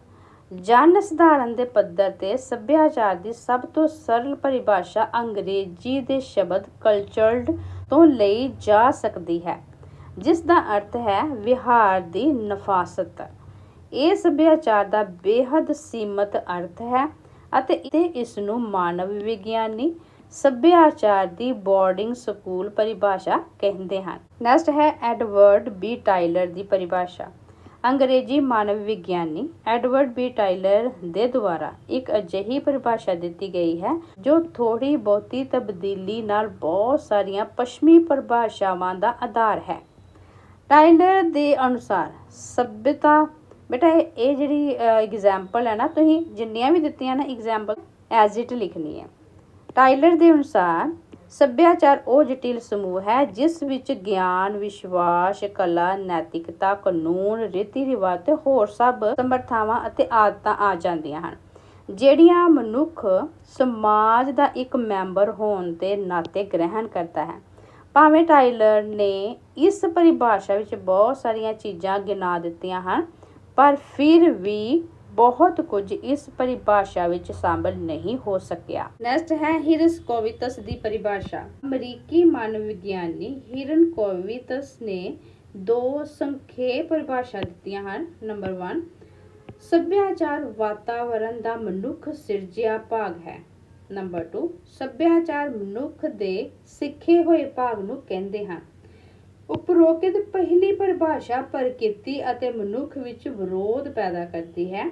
ਜਨ ਸਧਾਰਨ ਦੇ ਪੱਧਰ ਤੇ ਸੱਭਿਆਚਾਰ ਦੀ ਸਭ ਤੋਂ ਸਰਲ ਪਰਿਭਾਸ਼ਾ ਅੰਗਰੇਜ਼ੀ ਦੇ ਸ਼ਬਦ ਕਲਚਰਡ ਤੋਂ ਲਈ ਜਾ ਸਕਦੀ ਹੈ, ਜਿਸ ਦਾ ਅਰਥ ਹੈ ਵਿਹਾਰ ਦੀ ਨਫਾਸਤ। ਇਹ ਸੱਭਿਆਚਾਰ ਦਾ ਬੇਹੱਦ ਸੀਮਤ ਅਰਥ ਹੈ ਅਤੇ ਤੇ ਇਸ ਨੂੰ ਮਾਨਵ ਵਿਗਿਆਨੀ ਸੱਭਿਆਚਾਰ ਦੀ ਬੋਰਡਿੰਗ ਸਕੂਲ ਪਰਿਭਾਸ਼ਾ ਕਹਿੰਦੇ ਹਨ। ਨੈਕਸਟ ਹੈ ਐਡਵਰਡ ਬੀ ਟਾਇਲਰ ਦੀ ਪਰਿਭਾਸ਼ਾ। ਅੰਗਰੇਜ਼ੀ ਮਾਨਵ ਵਿਗਿਆਨੀ ਐਡਵਰਡ ਬੀ ਟਾਇਲਰ ਦੇ ਦੁਆਰਾ ਇੱਕ ਅਜਿਹੀ ਪਰਿਭਾਸ਼ਾ ਦਿੱਤੀ ਗਈ ਹੈ, ਜੋ ਥੋੜੀ ਬਹੁਤੀ ਤਬਦੀਲੀ ਨਾਲ ਬਹੁਤ ਸਾਰੀਆਂ ਪੱਛਮੀ ਪਰਿਭਾਸ਼ਾਵਾਂ ਦਾ ਆਧਾਰ ਹੈ। ਟਾਇਲਰ ਦੇ ਅਨੁਸਾਰ ਸਭਿਅਤਾ, ਬੇਟਾ ਇਹ ਇਹ ਜਿਹੜੀ ਐਗਜ਼ਾਮਪਲ ਹੈ ਨਾ, ਤੁਸੀਂ ਜਿੰਨੀਆਂ ਵੀ ਦਿੱਤੀਆਂ ਨਾ ਐਗਜ਼ਾਮਪਲ ਐਜ਼ ਇਟ ਲਿਖਣੀ ਹੈ। ਟਾਇਲਰ ਦੇ ਅਨੁਸਾਰ ਸੱਭਿਆਚਾਰ ਉਹ ਜਟਿਲ ਸਮੂਹ ਹੈ, ਜਿਸ ਵਿੱਚ ਗਿਆਨ, ਵਿਸ਼ਵਾਸ, ਕਲਾ, ਨੈਤਿਕਤਾ, ਕਾਨੂੰਨ, ਰੀਤੀ ਰਿਵਾਜ ਤੇ ਹੋਰ ਸਭ ਸਮਰਥਾਵਾਂ ਅਤੇ ਆਦਤਾਂ ਆ ਜਾਂਦੀਆਂ ਹਨ। ਜਿਹੜੀਆਂ ਮਨੁੱਖ ਸਮਾਜ ਦਾ ਇੱਕ ਮੈਂਬਰ ਹੋਣ ਦੇ ਨਾਤੇ ਗ੍ਰਹਿਣ ਕਰਦਾ ਹੈ। ਭਾਵੇਂ ਟਾਇਲਰ ਨੇ ਇਸ ਪਰਿਭਾਸ਼ਾ ਵਿੱਚ ਬਹੁਤ ਸਾਰੀਆਂ ਚੀਜ਼ਾਂ ਗਿਣਾ ਦਿੱਤੀਆਂ ਹਨ, ਪਰ ਫਿਰ ਵੀ ਬਹੁਤ ਕੁਝ ਇਸ ਪਰਿਭਾਸ਼ਾ ਵਿੱਚ ਸ਼ਾਮਲ ਨਹੀਂ ਹੋ ਸਕਿਆ। ਨੈਕਸਟ ਹੈ ਹਿਰਸਕੋਵਿਤਸ ਦੀ ਪਰਿਭਾਸ਼ਾ। ਅਮਰੀਕੀ ਮਾਨਵ ਵਿਗਿਆਨੀ ਹਿਰਨਕੋਵਿਤਸ ਨੇ ਦੋ ਸੰਖੇਪ ਪਰਿਭਾਸ਼ਾ ਦਿੱਤੀਆਂ ਹਨ। ਨੰਬਰ 1 ਸੱਭਿਆਚਾਰ ਵਾਤਾਵਰਣ ਦਾ ਮਨੁੱਖ ਸਿਰਜਿਆ ਭਾਗ ਹੈ। ਨੰਬਰ 2 ਸੱਭਿਆਚਾਰ ਮਨੁੱਖ ਦੇ ਸਿੱਖੇ ਹੋਏ ਭਾਗ ਨੂੰ ਕਹਿੰਦੇ ਹਨ। ਉਪਰੋਕਤ ਪਹਿਲੀ ਪਰਿਭਾਸ਼ਾ ਪ੍ਰਕਿਰਤੀ ਅਤੇ ਮਨੁੱਖ ਵਿੱਚ ਵਿਰੋਧ ਪੈਦਾ ਕਰਦੀ ਹੈ।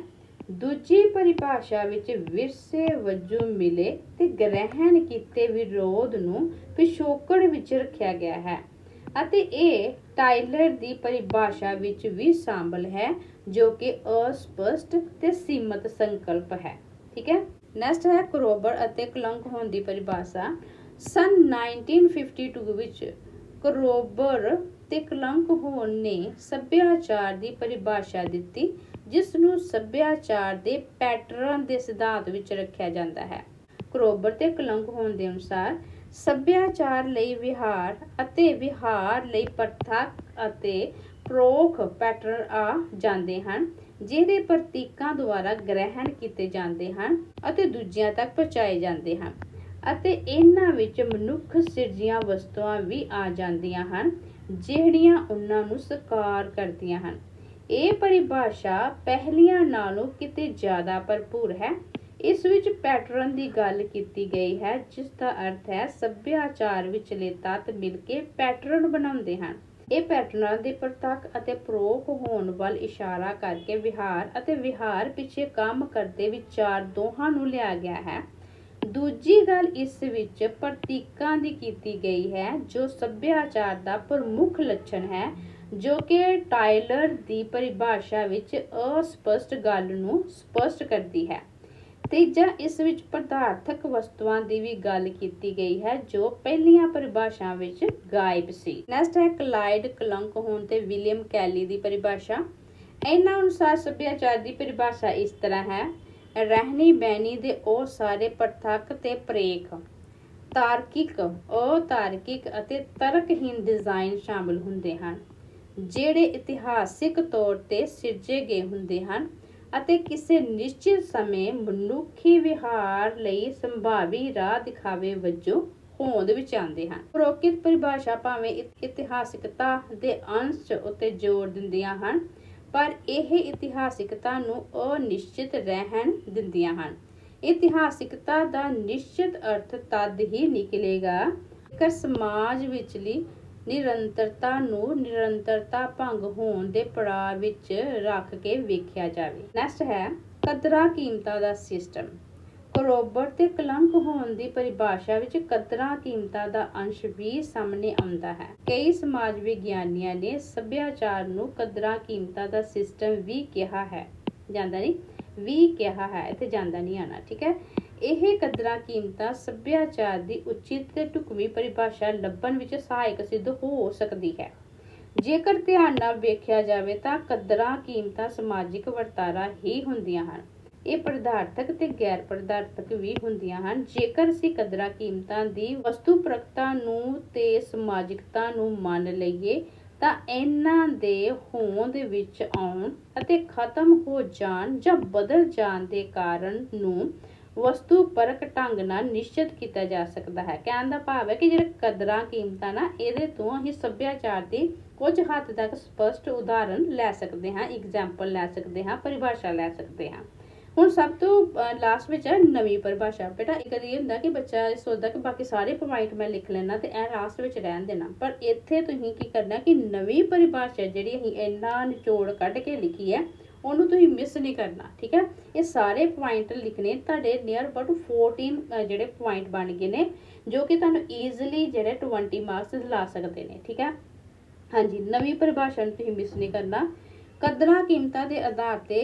ਦੂਜੀ ਪਰਿਭਾਸ਼ਾ ਵਿੱਚ ਵਿਰਸੇ ਵਜੋਂ ਮਿਲੇ ਤੇ ਗ੍ਰਹਿਣ ਕੀਤੇ ਵਿਰੋਧ ਨੂੰ ਪਿਛੋਕੜ ਵਿੱਚ ਰੱਖਿਆ ਗਿਆ ਹੈ। ਅਤੇ ਇਹ ਟਾਇਲਰ ਦੀ ਪਰਿਭਾਸ਼ਾ ਵਿੱਚ ਵੀ ਸ਼ਾਮਲ ਹੈ, ਜੋ ਕਿ ਅਸਪਸ਼ਟ ਤੇ ਸੀਮਤ ਸੰਕਲਪ ਹੈ। ਠੀਕ ਹੈ? ਨੈਕਸਟ ਹੈ ਕਰੋਬਰ ਅਤੇ ਕਲੰਕ ਹੋਣ ਦੀ ਪਰਿਭਾਸ਼ਾ। ਸਨ 1952 ਵਿੱਚ ਕਰੋਬਰ ਤੇ ਕਲੰਕ ਹੋਣ ਨੇ ਸੱਭਿਆਚਾਰ ਦੀ ਪਰਿਭਾਸ਼ਾ ਦਿੱਤੀ। ਜਿਸ ਨੂੰ ਸੱਭਿਆਚਾਰ ਦੇ ਪੈਟਰਨ ਦੇ ਸਿਧਾਂਤ ਵਿੱਚ ਰੱਖਿਆ ਜਾਂਦਾ ਹੈ। ਕਰੋਬਰ ਤੇ ਕਲੰਕ ਹੋਣ ਦੇ ਅਨੁਸਾਰ ਸੱਭਿਆਚਾਰ ਲਈ ਵਿਹਾਰ ਅਤੇ ਵਿਹਾਰ ਲਈ ਪ੍ਰਥਾ ਅਤੇ ਪ੍ਰੋਖ ਪੈਟਰਨ ਆ ਜਾਂਦੇ ਹਨ, ਜਿਹਦੇ ਪ੍ਰਤੀਕਾਂ ਦੁਆਰਾ ਗ੍ਰਹਿਣ ਕੀਤੇ ਜਾਂਦੇ ਹਨ ਅਤੇ ਦੂਜਿਆਂ ਤੱਕ ਪਹੁੰਚਾਏ ਜਾਂਦੇ ਹਨ ਅਤੇ ਇਹਨਾਂ ਵਿੱਚ ਮਨੁੱਖ ਸਿਰਜੀਆਂ ਵਸਤੂਆਂ ਵੀ ਆ ਜਾਂਦੀਆਂ ਹਨ, ਜਿਹੜੀਆਂ ਉਹਨਾਂ ਨੂੰ ਸਕਾਰ ਕਰਦੀਆਂ ਹਨ। ਇਹ ਪਰਿਭਾਸ਼ਾ ਪਹਿਲੀਆਂ ਨਾਲੋਂ ਕਿਤੇ ਜ਼ਿਆਦਾ ਭਰਪੂਰ ਹੈ। ਇਸ ਵਿੱਚ ਪੈਟਰਨ ਦੀ ਗੱਲ ਕੀਤੀ ਗਈ ਹੈ, ਜਿਸ ਦਾ ਅਰਥ ਹੈ ਸੱਭਿਆਚਾਰ ਵਿਚਲੇ ਤੱਤ ਮਿਲ ਕੇ ਪੈਟਰਨ ਬਣਾਉਂਦੇ ਹਨ। ਇਹ ਪੈਟਰਨਾਂ ਦੇ ਪ੍ਰਤੱਖ ਅਤੇ ਪ੍ਰੋਖ ਹੋਣ ਵੱਲ ਇਸ਼ਾਰਾ ਕਰਕੇ ਵਿਹਾਰ ਅਤੇ ਵਿਹਾਰ ਪਿੱਛੇ ਕੰਮ ਕਰਦੇ ਵਿਚਾਰ ਦੋਹਾਂ ਨੂੰ ਲਿਆ ਗਿਆ ਹੈ। ਦੂਜੀ ਗੱਲ ਇਸ ਵਿੱਚ ਪ੍ਰਤੀਕਾਂ ਦੀ ਕੀਤੀ ਗਈ ਹੈ, ਜੋ ਸੱਭਿਆਚਾਰ ਦਾ ਪ੍ਰਮੁੱਖ ਲੱਛਣ ਹੈ ਜੋ ਕਿ ਟਾਇਲਰ ਦੀ ਪਰਿਭਾਸ਼ਾ ਵਿੱਚ ਅਸਪਸ਼ਟ ਗੱਲ ਨੂੰ ਸਪਸ਼ਟ ਕਰਦੀ ਹੈ। ਤੀਜਾ, ਇਸ ਵਿੱਚ ਪਦਾਰਥਕ ਵਸਤੂਆਂ ਦੀ ਵੀ ਗੱਲ ਕੀਤੀ ਗਈ ਹੈ, ਜੋ ਪਹਿਲੀਆਂ ਪਰਿਭਾਸ਼ਾ ਵਿੱਚ ਗਾਇਬ ਸੀ। ਨੈਕਸਟ ਹੈ, ਕਲਾਈਡ ਕਲੰਕ ਹੋਣ ਤੇ ਵਿਲੀਅਮ ਕੈਲੀ ਦੀ ਪਰਿਭਾਸ਼ਾ। ਇਹਨਾਂ ਅਨੁਸਾਰ ਸੱਭਿਆਚਾਰ ਦੀ ਪਰਿਭਾਸ਼ਾ ਇਸ ਤਰ੍ਹਾਂ ਹੈ। ਰਹਿਣੀ ਬਹਿਣੀ ਦੇ ਉਹ ਸਾਰੇ ਪ੍ਰਥਕ ਤੇ ਪ੍ਰੇਖ, ਤਾਰਕਿਕ, ਅਤਾਰਕਿਕ ਅਤੇ ਤਰਕਹੀਨ ਡਿਜ਼ਾਈਨ ਸ਼ਾਮਲ ਹੁੰਦੇ ਹਨ। ਜਿਹੜੇ ਇਤਿਹਾਸਿਕ ਤੌਰ ਤੇ ਸਿਰਜੇ ਗਏ ਹੁੰਦੇ ਹਨ ਅਤੇ ਕਿਸੇ ਨਿਸ਼ਚਿਤ ਸਮੇਂ ਮਨੁੱਖੀ ਵਿਹਾਰ ਲਈ ਸੰਭਾਵੀ ਰਾਹ ਦਿਖਾਵੇ ਵਜੋਂ ਹੋਂਦ ਵਿੱਚ ਆਉਂਦੇ ਹਨ। ਉਪਰੋਕਤ ਪਰਿਭਾਸ਼ਾ ਭਾਵੇਂ ਇਤਿਹਾਸਿਕਤਾ ਦੇ ਅੰਸ਼ ਉੱਤੇ ਜ਼ੋਰ ਦਿੰਦੀਆਂ ਹਨ, ਪਰ ਇਹ ਇਤਿਹਾਸਿਕਤਾ ਨੂੰ ਅਨਿਸ਼ਚਿਤ ਰਹਿਣ ਦਿੰਦੀਆਂ ਹਨ। ਇਤਿਹਾਸਿਕਤਾ ਦਾ ਨਿਸ਼ਚਿਤ ਅਰਥ ਤਦ ਹੀ ਨਿਕਲੇਗਾ ਜੇਕਰ ਸਮਾਜ ਵਿਚਲੀ ਨਿਰੰਤਰਤਾ ਨੂੰ ਨਿਰੰਤਰਤਾ ਭੰਗ ਹੋਣ ਦੇ ਪੜਾਅ ਵਿੱਚ ਰੱਖ ਕੇ ਵੇਖਿਆ ਜਾਵੇ। ਨੈਕਸਟ ਹੈ, ਕਦਰਾਂ ਕੀਮਤਾਂ ਦਾ ਸਿਸਟਮ ਕਰੋਬਰ ਤੇ ਕਲੰਕ ਹੋਣ ਦੀ ਪਰਿਭਾਸ਼ਾ ਵਿੱਚ ਕਦਰਾਂ ਕੀਮਤਾਂ ਦਾ ਅੰਸ਼ ਵੀ ਸਾਹਮਣੇ ਆਉਂਦਾ ਹੈ। ਕਈ ਸਮਾਜ ਵਿਗਿਆਨੀਆਂ ਨੇ ਸੱਭਿਆਚਾਰ ਨੂੰ ਕਦਰਾਂ ਕੀਮਤਾਂ ਦਾ ਸਿਸਟਮ ਵੀ ਕਿਹਾ ਹੈ। ਜਾਂਦਾ ਨਹੀਂ, ਵੀ ਕਿਹਾ ਹੈ, ਇੱਥੇ ਜਾਂਦਾ ਨਹੀਂ ਆਣਾ ਠੀਕ ਹੈ? ਇਹ ਕਦਰਾਂ ਕੀਮਤਾਂ ਸੱਭਿਆਚਾਰ ਦੀ ਉਚਿਤ ਤੇ ਢੁਕਵੀਂ ਪਰਿਭਾਸ਼ਾ ਲੱਭਣ ਵਿੱਚ ਸਹਾਇਕ ਸਿੱਧ ਹੋ ਸਕਦੀ ਹੈ। ਜੇਕਰ ਧਿਆਨ ਨਾਲ ਵੇਖਿਆ ਜਾਵੇ ਤਾਂ ਕਦਰਾਂ ਕੀਮਤਾਂ ਸਮਾਜਿਕ ਵਰਤਾਰਾ ਹੀ ਹੁੰਦੀਆਂ ਹਨ। ਇਹ ਪਦਾਰਥਕ ਤੇ ਗੈਰ ਪਦਾਰਥਕ ਵੀ ਹੁੰਦੀਆਂ ਹਨ। ਜੇਕਰ ਅਸੀਂ ਕਦਰਾਂ ਕੀਮਤਾਂ ਦੀ ਵਸਤੂ ਪ੍ਰਗਟਤਾ ਨੂੰ ਤੇ ਸਮਾਜਿਕਤਾ ਨੂੰ ਮੰਨ ਲਈਏ, ਤਾਂ ਇਹਨਾਂ ਦੇ ਹੋਂਦ ਵਿੱਚ ਆਉਣ ਅਤੇ ਖਤਮ ਹੋ ਜਾਣ ਜਾਂ ਬਦਲ ਜਾਣ ਦੇ ਕਾਰਨ ਨੂੰ ਵਸਤੂ ਪਰਕ ਢੰਗ ਨਾਲ ਨਿਸ਼ਚਿਤ ਕੀਤਾ ਜਾ ਸਕਦਾ ਹੈ। ਕਹਿਣ ਦਾ ਭਾਵ ਹੈ ਕਿ ਜਿਹੜੇ ਕਦਰਾਂ, ਕੀਮਤਾਂ ਨਾ, ਇਹਦੇ ਤੋਂ ਅਸੀਂ ਸੱਭਿਆਚਾਰ ਦੀ ਕੁਝ ਹੱਦ ਤੱਕ ਸਪਸ਼ਟ ਉਦਾਹਰਨ ਲੈ ਸਕਦੇ ਹਾਂ ਐਗਜ਼ਾਮਪਲ ਲੈ ਸਕਦੇ ਹਾਂ, ਪਰਿਭਾਸ਼ਾ ਲੈ ਸਕਦੇ ਹਾਂ। ਹੁਣ ਸਭ ਤੋਂ ਲਾਸਟ ਵਿੱਚ ਹੈ ਨਵੀਂ ਪਰਿਭਾਸ਼ਾ। ਬੇਟਾ, ਇੱਕ ਇਹ ਹੁੰਦਾ ਕਿ ਬੱਚਾ ਇਹ ਸੋਚਦਾ ਕਿ ਬਾਕੀ ਸਾਰੇ ਪੁਆਇੰਟ ਮੈਂ ਲਿਖ ਲੈਣਾ ਤੇ ਇਹ ਲਾਸਟ ਵਿੱਚ ਰਹਿਣ ਦੇਣਾ। ਪਰ ਇੱਥੇ ਤੁਸੀਂ ਕੀ ਕਰਨਾ ਕਿ ਨਵੀਂ ਪਰਿਭਾਸ਼ਾ ਜਿਹੜੀ ਅਸੀਂ ਇੰਨਾ ਨਿਚੋੜ ਕੱਢ ਕੇ ਲਿਖੀ ਹੈ ਉਹਨੂੰ ਤੁਸੀਂ ਮਿਸ ਨਹੀਂ ਕਰਨਾ, ਠੀਕ ਹੈ? ਇਹ ਸਾਰੇ ਪੁਆਇੰਟ ਲਿਖਣੇ ਤੁਹਾਡੇ ਨੀਅਰ ਅਬਾਊਟ 14 ਜਿਹੜੇ ਪੁਆਇੰਟ ਬਣ ਗਏ ਨੇ, ਜੋ ਕਿ ਤੁਹਾਨੂੰ ਈਜ਼ੀਲੀ ਜਿਹੜੇ 20 ਮਾਰਕਸ ਲਾ ਸਕਦੇ ਨੇ, ਠੀਕ ਹੈ? ਹਾਂਜੀ, ਨਵੀਂ ਪਰਿਭਾਸ਼ਾ ਨੂੰ ਤੁਸੀਂ ਮਿਸ ਨਹੀਂ ਕਰਨਾ। ਕਦਰਾਂ ਕੀਮਤਾਂ ਦੇ ਆਧਾਰ ਤੇ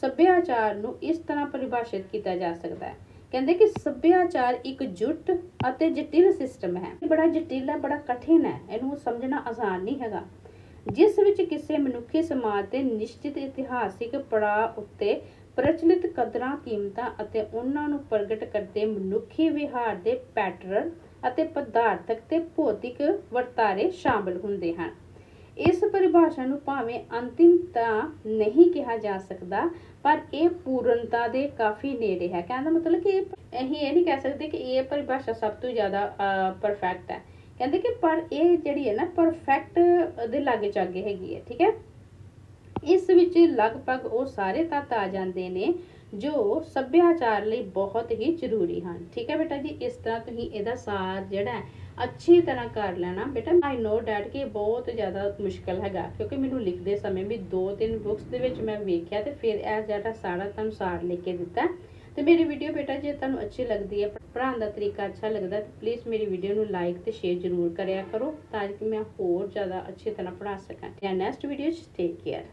ਸੱਭਿਆਚਾਰ ਨੂੰ ਇਸ ਤਰ੍ਹਾਂ ਪਰਿਭਾਸ਼ਿਤ ਕੀਤਾ ਜਾ ਸਕਦਾ ਹੈ। ਕਹਿੰਦੇ ਕਿ ਸੱਭਿਆਚਾਰ ਇੱਕ ਜੁੱਟ ਅਤੇ ਜਟਿਲ ਸਿਸਟਮ ਹੈ। ਇਹ ਬੜਾ ਜਟਿਲ ਹੈ, ਬੜਾ ਕਠਿਨ ਹੈ। ਇਹਨੂੰ ਸਮਝਣਾ ਆਸਾਨ ਨਹੀਂ ਹੈਗਾ। ਜਿਸ ਵਿੱਚ ਕਿਸੇ ਮਨੁੱਖੀ ਸਮਾਜ ਦੇ ਨਿਸ਼ਚਿਤ ਇਤਿਹਾਸਿਕ ਪੜਾਅ ਉੱਤੇ ਪ੍ਰਚਲਿਤ ਕਦਰਾਂ, ਕੀਮਤਾਂ ਅਤੇ ਉਹਨਾਂ ਨੂੰ ਪ੍ਰਗਟ ਕਰਦੇ ਮਨੁੱਖੀ ਵਿਹਾਰ ਦੇ ਪੈਟਰਨ ਅਤੇ ਪਦਾਰਥਕ ਤੇ ਭੌਤਿਕ ਵਰਤਾਰੇ ਸ਼ਾਮਲ ਹੁੰਦੇ ਹਨ। ਇਸ ਪਰਿਭਾਸ਼ਾ ਨੂੰ ਭਾਵੇਂ ਅੰਤਿਮ ਤਾਂ ਨਹੀਂ ਕਿਹਾ ਜਾ ਸਕਦਾ, ਪਰ ਇਹ ਪੂਰਨਤਾ ਦੇ ਕਾਫੀ ਨੇੜੇ ਹੈ। ਕਹਿੰਦਾ ਮਤਲਬ ਕਿ ਅਸੀਂ ਇਹ ਨਹੀਂ ਕਹਿ ਸਕਦੇ ਕਿ ਇਹ ਪਰਿਭਾਸ਼ਾ ਸਭ ਤੋਂ ਜ਼ਿਆਦਾ ਪਰਫੈਕਟ ਹੈ। ਕਹਿੰਦੇ ਕਿ ਪਰ ਇਹ ਜਿਹੜੀ ਹੈ ਨਾ ਪਰਫੈਕਟ ਦੇ ਲਾਗੇ ਚਾਗੇ ਹੈਗੀ ਹੈ, ਠੀਕ ਹੈ? ਇਸ ਵਿੱਚ ਲਗਭਗ ਉਹ ਸਾਰੇ ਤੱਤ ਆ ਜਾਂਦੇ ਨੇ ਜੋ ਸੱਭਿਆਚਾਰ ਲਈ ਬਹੁਤ ਹੀ ਜ਼ਰੂਰੀ ਹਨ। ਠੀਕ ਹੈ ਬੇਟਾ ਜੀ, ਇਸ ਤਰ੍ਹਾਂ ਤੁਸੀਂ ਇਹਦਾ ਸਾਰ ਜਿਹੜਾ ਅੱਛੀ ਤਰ੍ਹਾਂ ਕਰ ਲੈਣਾ। ਬੇਟਾ ਆਈ ਨੋ ਡੈਟ ਕਿ ਇਹ ਬਹੁਤ ਜ਼ਿਆਦਾ ਮੁਸ਼ਕਲ ਹੈਗਾ, ਕਿਉਂਕਿ ਮੈਨੂੰ ਲਿਖਦੇ ਸਮੇਂ ਵੀ ਦੋ ਤਿੰਨ ਬੁੱਕਸ ਦੇ ਵਿੱਚ ਮੈਂ ਵੇਖਿਆ ਤੇ ਫਿਰ ਇਹ ਜਿਹੜਾ ਸਾਰਾ ਤੁਹਾਨੂੰ ਸਾਰ ਲਿਖ ਕੇ ਦਿੱਤਾ। ਤੇ ਮੇਰੀ ਵੀਡੀਓ ਬੇਟਾ ਜੇ ਤੁਹਾਨੂੰ ਅੱਛੀ ਲੱਗਦੀ ਹੈ ਪੜ੍ਹਾਉਣ ਦਾ ਤਰੀਕਾ ਅੱਛਾ ਲੱਗਦਾ ਤੇ ਪਲੀਜ਼ ਮੇਰੀ ਵੀਡੀਓ ਨੂੰ ਲਾਈਕ ਤੇ ਸ਼ੇਅਰ ਜ਼ਰੂਰ ਕਰਿਆ ਕਰੋ, ਤਾਂ ਕਿ ਮੈਂ ਹੋਰ ਜ਼ਿਆਦਾ ਅੱਛੀ ਤਰ੍ਹਾਂ ਪੜ੍ਹਾ ਸਕਾਂ। ਤੇ ਨੈਕਸਟ ਵੀਡੀਓ ਚ ਟੇਕ ਕੇਅਰ